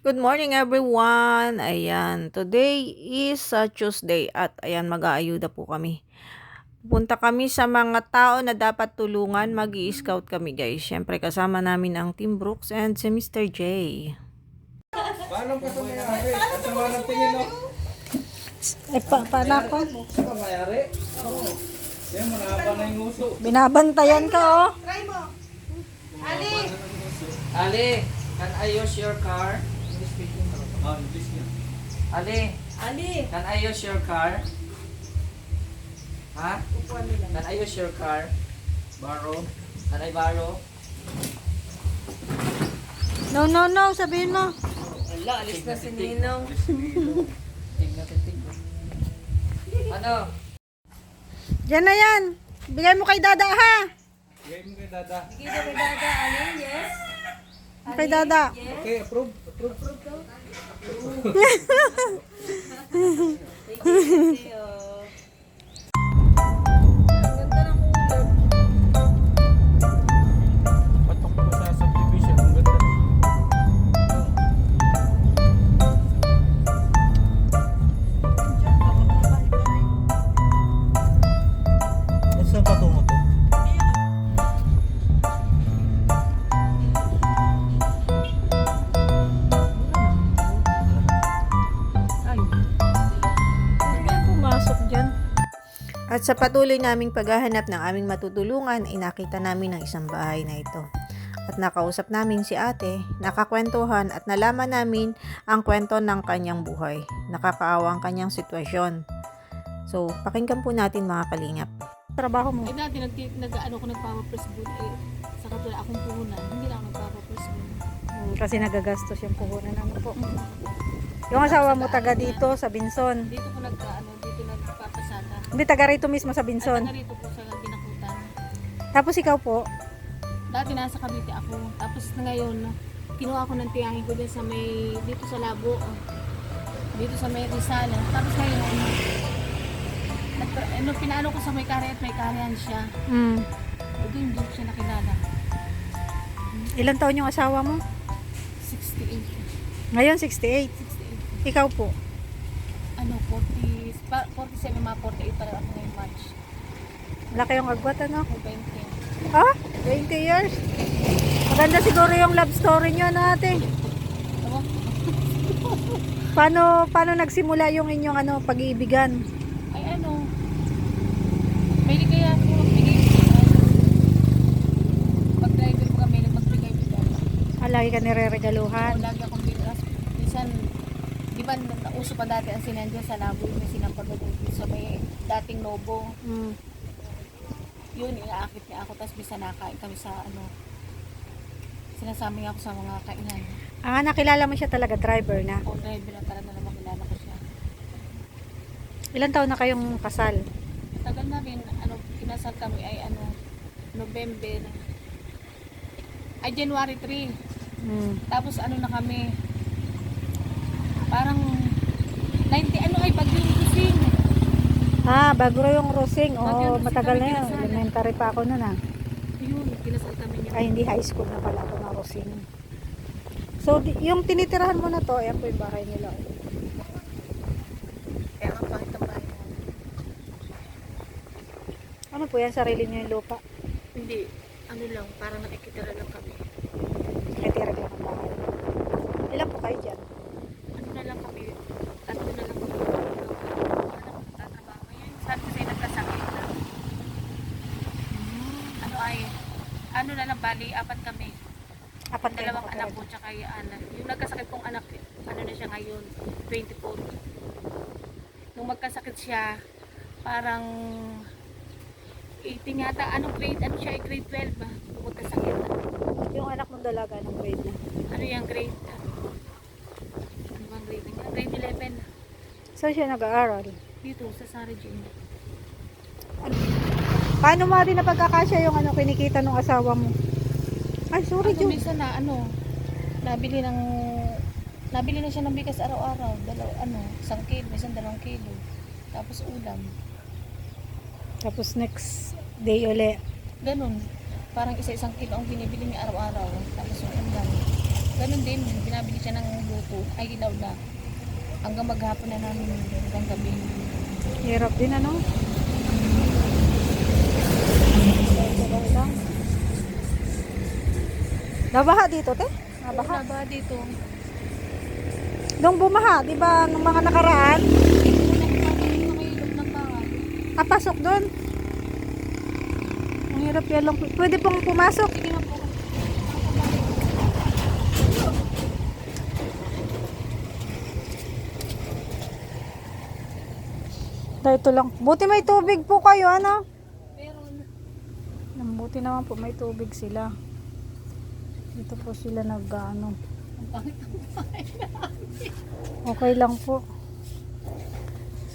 Good morning everyone. Ayan, today is uh, Tuesday at ayan mag-aayuda po kami. Punta kami sa mga tao na dapat tulungan. mag scout kami guys. Siyempre kasama namin ang Team Brooks and si Mr. J. Paano ka sa mayari? Ang sama ng tingin, no? Eh, pa, paano ako? Sa mayari? Oo. Yan, manaba na yung uso. Binabantayan ka, oh. Ali, can I use your car? Ah, English niya. Ali. Ali. Can I use your car? Ha? Can I use your car? Borrow? Can I borrow? No, no, no, sabihin mo. Wala, alis na si Ninong. Tingnan si. Ano? Diyan na yan. Bigay mo kay Dada, ha? Game kay Dada. Kay Dada. Okay, approve. Approve. Patok 哈哈哈哈哈哈哈 At sa patuloy naming paghahanap ng aming matutulungan ay nakita namin ang isang bahay na ito. At nakausap namin si ate, nakakwentuhan at nalaman namin ang kwento ng kanyang buhay. Nakakaawa ang kanyang sitwasyon. So, pakinggan po natin mga kalingap. Trabaho mo. Eh dati nag, nag ano ko nagpapapress boot eh sa katula akong puhunan, hindi na ako nagpapapress boot. Hmm, Kasi nagagastos yung puhunan ng po. Yung asawa mo taga dito sa Binson. Dito ko nag ano, dito nagpapasada. Hindi taga rito mismo sa At Binson. taga rito po sa Binakutan. Tapos ikaw po, Dati nasa Cavite ako. Tapos na ngayon, kinuha ko ng tiyangin ko din sa may, dito sa Labo. Dito sa may Rizal. Tapos ngayon, nag, ano, pinano ko sa may kare at may karehan siya. mm, Doon, doon ko siya nakilala. ilang taon yung asawa mo? 68. Ngayon, 68. 68. Ikaw po. Ano, 40, pa- 47, mga 48 pa rin ako ngayong March. Laki yung agwat, ano? Ako 20. Ah, 20 years. Maganda siguro yung love story nyo, no, ate? Paano, paano nagsimula yung inyong ano, pag-iibigan? Ay ano, may kaya po magbigay bigay. Pag driver ko kami, magbigay bigay. Ah, lagi ka nire-regaluhan. lagi akong bilas. Minsan, di ba na- nauso pa dati ang sinandyan sa labo yung may sinampagalutin. So may dating nobo. Mm. Yun, inaakit niya ako. Tapos bisa nakain kami sa ano, sinasama niya ako sa mga kainan. Ah, nakilala mo siya talaga, driver na. O driver na talaga na makilala ko siya. Ilan taon na kayong kasal? Tagal namin, ano, kinasal kami ay ano, November, ay January 3. Mm. Tapos ano na kami, parang 90, ano ay bagyo yung kusing. Ah, bago raw yung rosing. Bago Oo, rosing matagal na yun. Elementary pa ako noon ah. Yun, kinasal kami niya. Ay, hindi high school na pala ako na rosing. So, yung tinitirahan mo na to, ayan po yung bahay nila. Kaya ang pangit ang bahay. Ano po yan, sarili niyo yung lupa? Hindi, ano lang, parang nakikitira lang kami. Nakitira lang ang bahay. Ilan po kayo dyan? Ano na lang kami, tatlo na lang kami. Ano, tatrabaho. Yun, sabi kasi nagkasakit na. Ano ay, ano na lang, bali, apat kami. Apat kayo Dalawang anak ko tsaka yung anak. Yung nagkasakit kong anak, ano na siya ngayon, 24. Nung magkasakit siya, parang 18 yata, ano grade, ano siya, grade 12 ba? Nung magkasakit. Yung anak mong dalaga, anong grade na? Ano yung grade? Ano bang grade niya? Grade 11. Saan siya nag-aaral? Dito, sa Sari Gym. Paano mo rin napagkakasya yung ano kinikita ng asawa mo? Ay, sorry, Ako Jun. minsan na, ano, nabili ng, nabili na siya ng bigas araw-araw. Dalaw, ano, isang kilo, minsan dalawang kilo. Tapos ulam. Tapos next day uli. Ganun. Parang isa-isang kilo ang binibili niya araw-araw. Tapos yung ulam. Ganun din, binabili siya ng luto. Ay, ilaw na. Hanggang maghapon na namin hanggang gabi. Hirap din ano? Tuloy lang. Nabaha dito, te? Nabaha. Baka ba dito? Nung bumaha, di ba, nung mga nakaraan, Wala ka pa dito kayo ilog ng bahay. kapasok doon. Ang hirap yan lang. Pwede pong pumasok. Sige po. Dito lang. Buti may tubig po kayo, ano? Meron. Buti naman po may tubig sila. Dito po sila nag, ano. Ang pangit ang bahay. Okay lang po.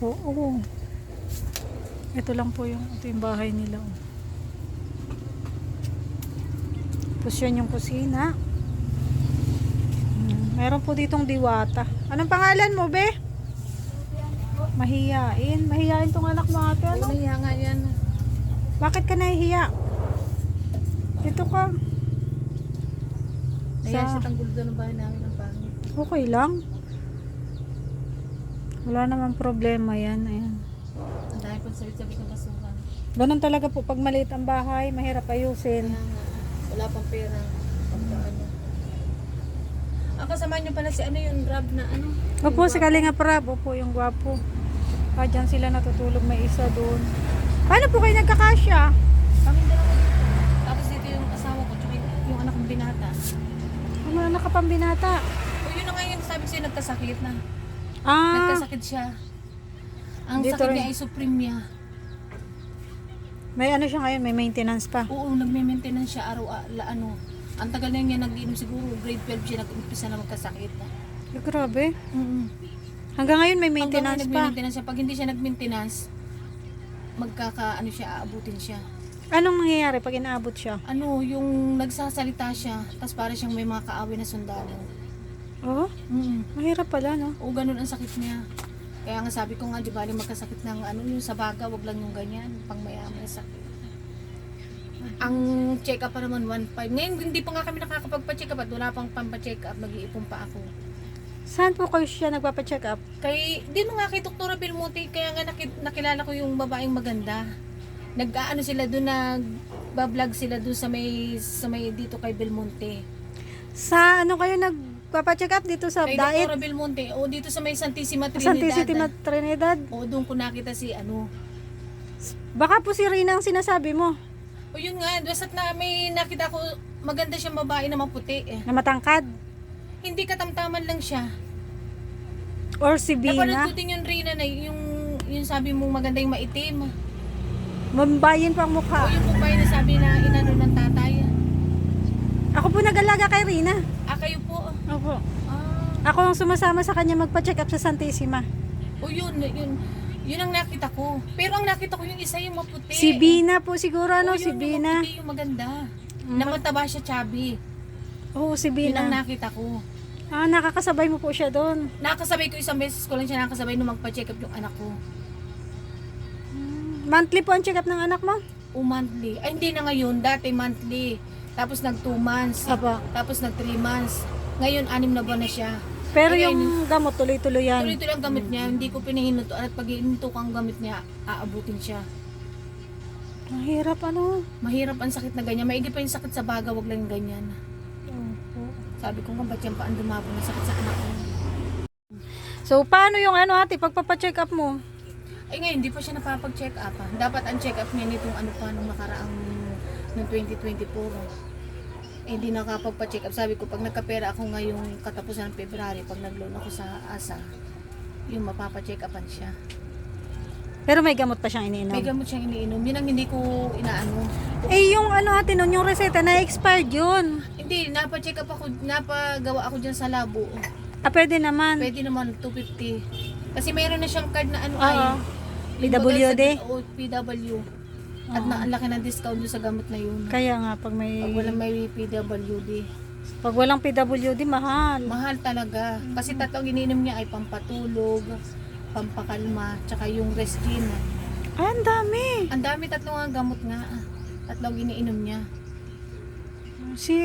So, oo. Ito lang po yung, ito yung bahay nila. oh. Tapos yun yung kusina. Hmm, Meron po ditong diwata. Anong pangalan mo, be? Mahiyain. Mahiyain tong anak mo ate. Ano? Ano nga yan? Bakit ka nahihiya? Dito ka. Ayan Sa- tanggol doon ng bahay namin ang pangit. Okay lang. Wala namang problema yan. Ayan. Ang dahil pang sabit-sabit ng basura. Ganun talaga po pag maliit ang bahay, mahirap ayusin. Kaya nga, wala pang pera. Pagka ano. Ang kasama niyo pala si ano yung rab na ano? Opo, si Kalinga Prab, opo yung gwapo. Pa dyan sila natutulog, may isa doon. Paano po kayo nagkakasya? Kami dalawa dito. Tapos dito yung asawa ko, tsaka yung anak kong binata. Ano na nakapambinata? O yun na nga yung sabi sa'yo, nagkasakit na. Ah, Nagkasakit siya. Ang Dito sakit rin. niya ay supremia. may ano siya ngayon, may maintenance pa. Oo, nagme-maintenance siya araw a- la, ano. Ang tagal na niya nag-inom siguro, grade 12 siya nag-umpisa na magkasakit. Ay, grabe. Mm Hanggang ngayon may Hanggang maintenance ngayon pa. nagme-maintenance siya. Pag hindi siya nag-maintenance, magkaka, ano siya, aabutin siya. Anong nangyayari pag inaabot siya? Ano, yung nagsasalita siya, tapos para siyang may mga kaaway na sundalo. Oh, Mm mahirap pala, no? O ganun ang sakit niya. Kaya nga sabi ko nga, di bali magkasakit ng ano, yung sa baga, wag lang yung ganyan, pang mayaman sakit. Ang check up pa naman 1.5. Ngayon hindi pa nga kami nakakapagpa-check up at wala pang pampa-check up, nag-iipon pa ako. Saan po kayo siya nagpapacheck up? Kay, di mo nga kay Doktora Belmonte, kaya nga naki- nakilala ko yung babaeng maganda. Nag-ano sila doon, nag-vlog sila doon sa may, sa may dito kay Belmonte. Sa ano kayo nagpapacheck up dito sa Kay Dait? Belmonte, o dito sa may Santissima Trinidad. Santee City, Trinidad? O doon ko nakita si ano, Baka po si Rina ang sinasabi mo, O yun nga, basta't na may nakita ko, maganda siyang babae na maputi eh. na matangkad. Hindi katamtaman lang siya. Or si Napanood Bina. ko din yung Rina na yung, yung sabi mong maganda yung maitim. Mambayin pa ang O mukha. yung babae na sabi na inano ng tatay. Ako po nag-alaga kay Rina. Ah, kayo po. Opo. Ah, Ako ang sumasama sa kanya magpa-check up sa Santissima. o yun, yun. Yun ang nakita ko. Pero ang nakita ko yung isa yung maputi. Si Bina po siguro, O ano? yun, Si yung Bina. maputi, yung maganda. Mm. Na mataba siya, chubby. Oo, si Yun ang Bina. nakita ko. Ah, nakakasabay mo po siya doon. Nakasabay ko isang beses ko lang siya nakasabay nung magpa-check up yung anak ko. Monthly po ang check up ng anak mo? O monthly. Ay, hindi na ngayon. Dati monthly. Tapos nag 2 months. Aba. Tapos nag 3 months. Ngayon, anim na buwan na siya. Pero Ay, yung gamot, tuloy-tuloy yan. Tuloy-tuloy ang gamit niya. Hindi ko pinahinuto. At pag inuto ang gamit niya, aabutin siya. Ang hirap ano. Mahirap ang sakit na ganyan. Maigi pa yung sakit sa baga, wag lang ganyan. Opo. Sabi ko nga, ba't yan pa ang dumabo ng sakit sa anak ko? So, paano yung ano ate, pagpapacheck up mo? Ay ngayon, hindi pa siya napapag-check up. ah. Dapat ang check up niya nitong ano pa, nung nakaraang noong 2024. Eh, hindi nakapagpa-check up. Sabi ko, pag nagkapera ako ngayong katapusan ng February, pag nag-loan ako sa ASA, yung mapapa-check upan siya. Pero may gamot pa siyang iniinom. May gamot siyang iniinom. Yun ang hindi ko inaano. Eh, yung ano ate nun, yung reseta, na-expired yun. Hindi, napa-check up ako, napagawa ako dyan sa labo. Ah, pwede naman. Pwede naman 250. Kasi mayroon na siyang card na ano Oo. ay. PWD? O, PW. At na, ang laki ng discount doon sa gamot na yun. Kaya nga, pag may... Pag walang may PWD. Pag walang PWD, mahal. Mahal talaga. Kasi tatlong iniinom niya ay pampatulog, pampakalma, tsaka yung Reskin. Ay, ang dami. Ang dami tatlong ang gamot nga. Tatlong iniinom niya. Si,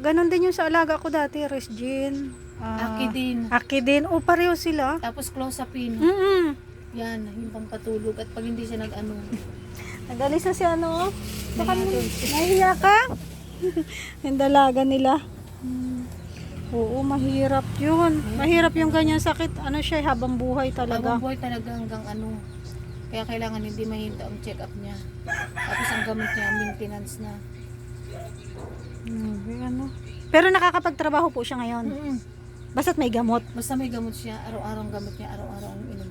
ganon din yung sa alaga ko dati, Resjin. Ah, Aki din. Aki din. O, pareho sila. Tapos clozapine. Mm-mm. Yan, yung pampatulog. At pag hindi siya nag-ano, Nagalis na si ano. Baka nahiya ka? yung dalaga nila. Hmm. Oo, mahirap yun. Mahirap yung ganyan sakit. Ano siya, habang buhay talaga. habang buhay talaga hanggang ano. Kaya kailangan hindi mahinta ang check-up niya. Tapos ang gamit niya, maintenance na. Grabe, ano. Pero nakakapagtrabaho po siya ngayon. Mm-mm. Basta't may gamot. Basta may gamot siya, araw-araw ang gamot niya, araw-araw ang inom.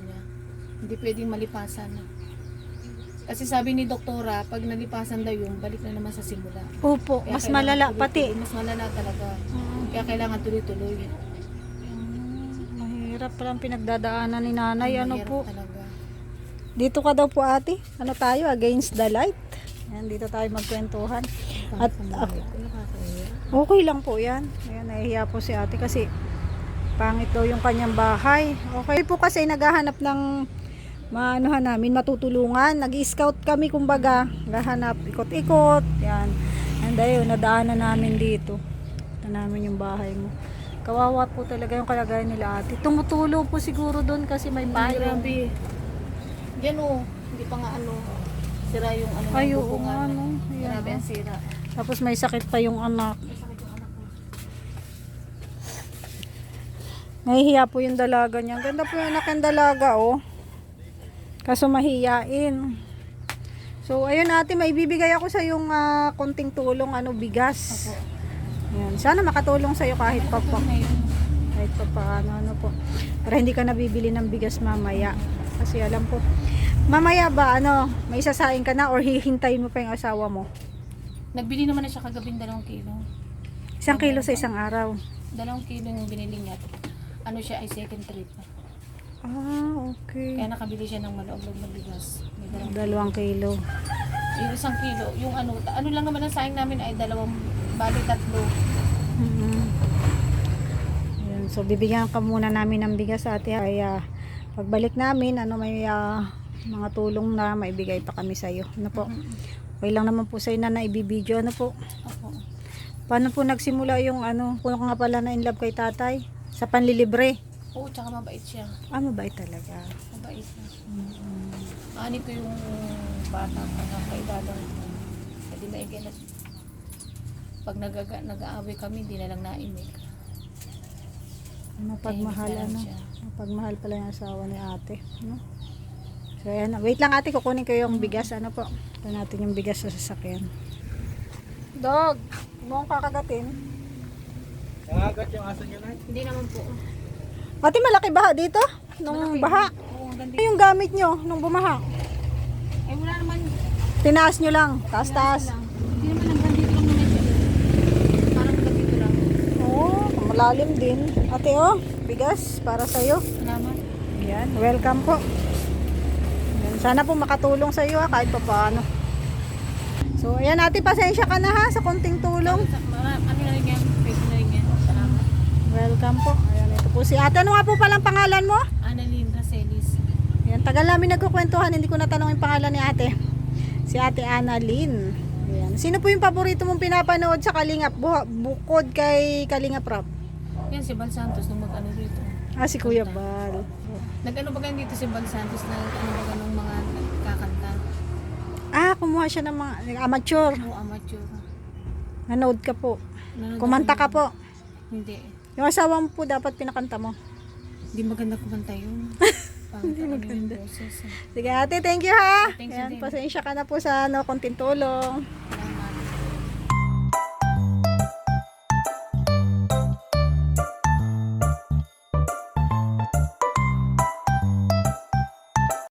Hindi pwedeng malipasan. Kasi sabi ni doktora, pag nalipasan daw yun, balik na naman sa simula. Opo, Kaya mas kailangan malala tuloy-tuloy. pati. Mas malala talaga. Kaya kailangan tuloy-tuloy. Hmm, mahirap palang pinagdadaanan ni nanay. Ano Mahirap po? Talaga. Dito ka daw po ate. Ano tayo? Against the light. Yan, dito tayo magkwentuhan. At ako, okay lang po yan. Ayan, nahihiya po si ate kasi pangit daw yung kanyang bahay. Okay po kasi naghahanap ng maanuhan namin, matutulungan. Nag-scout kami kumbaga. Naghahanap, ikot-ikot. Yan. And ayun, nadaanan namin dito. Ito namin yung bahay mo. Kawawa po talaga yung kalagayan nila ate. Tumutulo po siguro doon kasi may Ay, bahay. grabe. Yan o, hindi pa nga ano, sira yung ano, Ay, oo nga, no. Ayan, Grabe oh. ang sira. Tapos may sakit pa yung anak. Nahihiya po yung dalaga niya. Ganda po yung anak ng dalaga, oh. Kaso mahiyain. So, ayun ate, may bibigay ako sa yung ah, konting tulong, ano, bigas. Yan. Sana makatulong sa'yo kahit pa pa. Kahit pa paano, ano po. Para hindi ka nabibili ng bigas mamaya. Kasi alam ko, mamaya ba, ano, may sasaing ka na or hihintayin mo pa yung asawa mo? Nagbili naman na siya kagabing dalawang kilo. Isang kilo sa isang araw. Dalawang kilo yung binili niya. Ano siya ay second trip. Ah, okay. Kaya nakabili siya ng maloob-loob na bigas. May dalawang Dalawang kilo. Yung isang kilo, yung ano, ano lang naman ang sayang namin ay dalawang, bali tatlo. Mhm. Yun, so bibigyan ka muna namin ng bigas ate. Kaya pagbalik namin, ano may ah, mga tulong na maibigay pa kami sa iyo. Ano po? Okay lang naman po sa na naibibideo. Ano po? Ako. Paano po nagsimula yung ano, kung nga pala na in love kay tatay? Sa panlilibre. Oo, tsaka mabait siya. Ah, mabait talaga. Mabait na. Ani ko yung bata pa nga kaedadang Hindi na na pag nagaga, nag-aaway kami, hindi na lang naimik. Mapagmahal na ano. siya. Mapagmahal pala yung asawa ni ate. No? So ayan, wait lang ate, kukunin ko yung bigas. Ano po? Ito natin yung bigas sa sasakyan. Dog, mo kakagatin. Nangagat yung aso niyo na. Hindi naman po. Ate, malaki baha dito? Nung baha? Oo, ang ganda. Ano yung gamit nyo nung bumaha? Eh, wala naman. Tinaas nyo lang. Taas-taas. Hindi naman hanggang dito lang. Parang dito lang. Oo, malalim din. Ate, oh, bigas para sa'yo. Salamat. Yan, welcome po. Yan, sana po makatulong sa iyo kahit pa paano. So, ayan ate, pasensya ka na ha sa konting tulong. Sa, mara, ano na rin yan? Pwede na rin yan. Salamat. Welcome po. Po si ate. Ano nga po palang pangalan mo? Annalyn Racelis. Ayan, tagal namin nagkukwentuhan, hindi ko natanong yung pangalan ni ate. Si ate Annalyn. Ayan. Sino po yung paborito mong pinapanood sa Kalingap? Bu- bukod kay Kalingap Rap? Yan si Bal Santos nung mag-ano dito. Ah, si Kuya Bal. Nag-ano ba kayo dito si Bal Santos na ano ba ganong mga nagkakanta? Ah, kumuha siya ng mga amateur. O amateur. Nanood ka po. Nanonood Kumanta ako ka po. Hindi. Yung asawa mo po dapat pinakanta mo. Hindi maganda kumanta yun. Hindi maganda. Yung boses, eh. Sige ate, thank you ha. Thanks, Ayan, pasensya ka na po sa ano, konting tulong. Salamat.